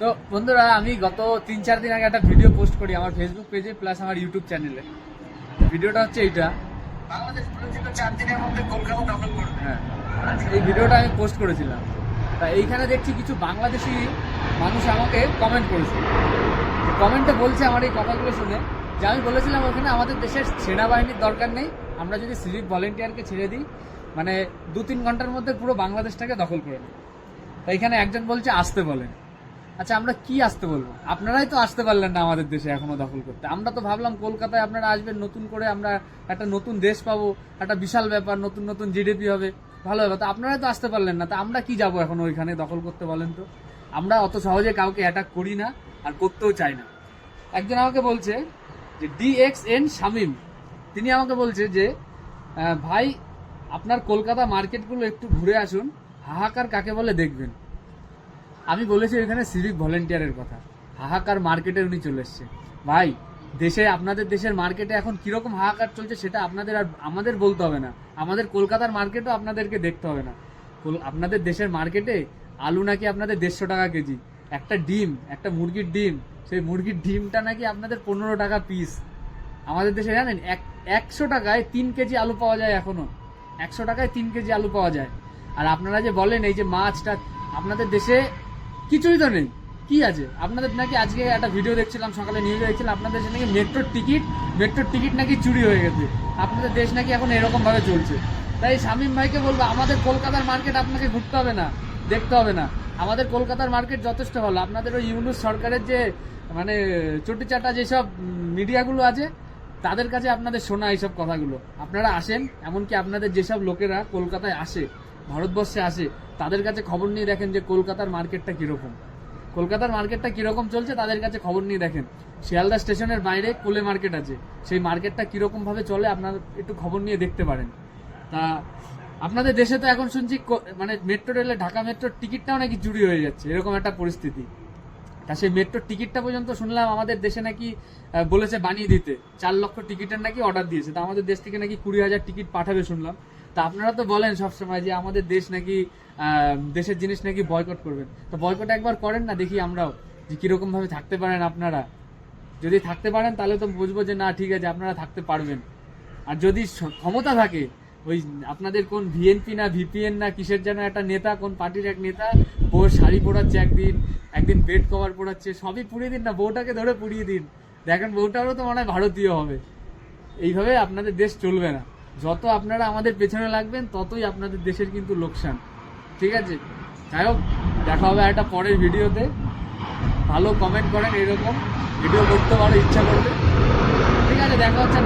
তো বন্ধুরা আমি গত তিন চার দিন আগে একটা ভিডিও পোস্ট করি আমার ফেসবুক পেজে প্লাস আমার ইউটিউব চ্যানেলে ভিডিওটা হচ্ছে এইটা। হ্যাঁ এই ভিডিওটা আমি পোস্ট করেছিলাম। তা এইখানে দেখছি কিছু বাংলাদেশি মানুষ আমাকে কমেন্ট করেছে। কমেন্টে বলছে আমার এই কথাগুলো শুনে। যে আমি বলেছিলাম ওখানে আমাদের দেশের সেনাবাহিনীর দরকার নেই। আমরা যদি সিভিক ভলেন্টিয়ারকে ছেড়ে দিই মানে দু তিন ঘণ্টার মধ্যে পুরো বাংলাদেশটাকে দখল করে নেই। তা এখানে একজন বলছে আসতে বলেন। আচ্ছা আমরা কি আসতে বলব? আপনারাই তো আসতে পারলেন না আমাদের দেশে এখনও দখল করতে। আমরা তো ভাবলাম কলকাতায় আপনারা আসবেন, নতুন করে আমরা একটা নতুন দেশ পাবো, একটা বিশাল ব্যাপার, নতুন নতুন জিডিপি হবে, ভালো হবে। তো আপনারাই তো আসতে পারলেন না, তা আমরা কি যাব এখন ওইখানে দখল করতে বলেন তো? আমরা অত সহজে কাউকে অ্যাটাক করি না আর করতেও চাই না। একজন আমাকে বলছে যে ডিএক্স এন শামিম, তিনি আমাকে বলছে যে ভাই, আপনার কলকাতা মার্কেটগুলো একটু ঘুরে আসুন, হাহাকার কাকে বলে দেখবেন। আমি বলেছি এখানে সিভিক ভলেন্টিয়ারের কথা। হাহাকার মার্কেটে উনি চলে এসছে। ভাই, দেশে, আপনাদের দেশের মার্কেটে এখন কীরকম হাহাকার চলছে সেটা আপনাদের আর আমাদের বলতে হবে না। আমাদের কলকাতার মার্কেটও আপনাদেরকে দেখতে হবে না। আপনাদের দেশের মার্কেটে আলু নাকি আপনাদের দেড়শো টাকা কেজি। একটা ডিম, একটা মুরগির ডিম, সেই মুরগির ডিমটা নাকি আপনাদের পনেরো টাকা পিস আমাদের দেশে জানেন, এক, একশো টাকায় তিন কেজি আলু পাওয়া যায় এখনও একশো টাকায় তিন কেজি আলু পাওয়া যায়। আর আপনারা যে বলেন এই যে মাছটা, আপনাদের দেশে কিছুই তো নেই। কি আছে? আপনাদের নাকি আজকে একটা ভিডিও দেখছিলাম, সকালে নিউজে দেখছিলাম, আপনাদের দেশে নাকি মেট্রোর টিকিট মেট্রোর টিকিট নাকি চুরি হয়ে গেছে। আপনাদের দেশ নাকি এখন এরকম ভাবে চলছে। তাই শামীম ভাইকে বলব, আমাদের কলকাতার মার্কেট আপনাকে ঘুরতে হবে না, দেখতে হবে না। আমাদের কলকাতার মার্কেট যথেষ্ট ভালো। আপনাদের ওই ইউনুস সরকারের যে মানে চটি চাটা যেসব মিডিয়াগুলো আছে, তাদের কাছে আপনাদের শোনা এইসব কথাগুলো। আপনারা আসেন, এমনকি আপনাদের যেসব লোকেরা কলকাতায় আসে ভারতবর্ষে আসে, তাদের কাছে খবর নিয়ে দেখেন যে কলকাতার মার্কেটটা কীরকম। কলকাতার মার্কেটটা কীরকম চলছে তাদের কাছে খবর নিয়ে দেখেন। শিয়ালদা স্টেশনের বাইরে কোলে মার্কেট আছে, সেই মার্কেটটা কীরকম ভাবে চলে আপনারা একটু খবর নিয়ে দেখতে পারেন। তা আপনাদের দেশে তো এখন শুনছি মানে মেট্রো রেলে ঢাকা মেট্রোর টিকিটটাও নাকি চুরি হয়ে যাচ্ছে, এরকম একটা পরিস্থিতি। তা সেই মেট্রোর টিকিটটা পর্যন্ত শুনলাম আমাদের দেশে নাকি বলেছে বানিয়ে দিতে, চার লক্ষ টিকিটের নাকি অর্ডার দিয়েছে। তা আমাদের দেশ থেকে নাকি কুড়ি হাজার টিকিট পাঠাবে শুনলাম। তা আপনারা তো বলেন সবসময় যে আমাদের দেশ নাকি দেশের জিনিস নাকি বয়কট করবেন। তো বয়কট একবার করেন না, দেখি আমরাও, যে কীরকম ভাবে থাকতে পারেন আপনারা। যদি থাকতে পারেন, তাহলে তো বুঝব যে না, ঠিক আছে, আপনারা থাকতে পারবেন। আর যদি ক্ষমতা থাকে, ওই আপনাদের কোন ভিএনপি না ভিপিএন না, কিসের যেন একটা নেতা, কোন পার্টির এক নেতা, বউ শাড়ি পরাচ্ছে একদিন একদিন বেড কভার পরাচ্ছে, সবই পুড়িয়ে দিন না, বউটাকে ধরে পুড়িয়ে দিন। দেখেন বউটারও তো মনে হয় ভারতীয় হবে। এইভাবে আপনাদের দেশ চলবে না। যত আপনারা আমাদের পেছনে লাগবেন, ততই আপনাদের দেশের কিন্তু লোকসান। ঠিক আছে? যাই হোক, দেখা হবে একটা পরের ভিডিওতে। ভালো কমেন্ট করেন এরকম। ভিডিও করতে পারো, ইচ্ছা করবে ঠিক আছে, দেখা হচ্ছে।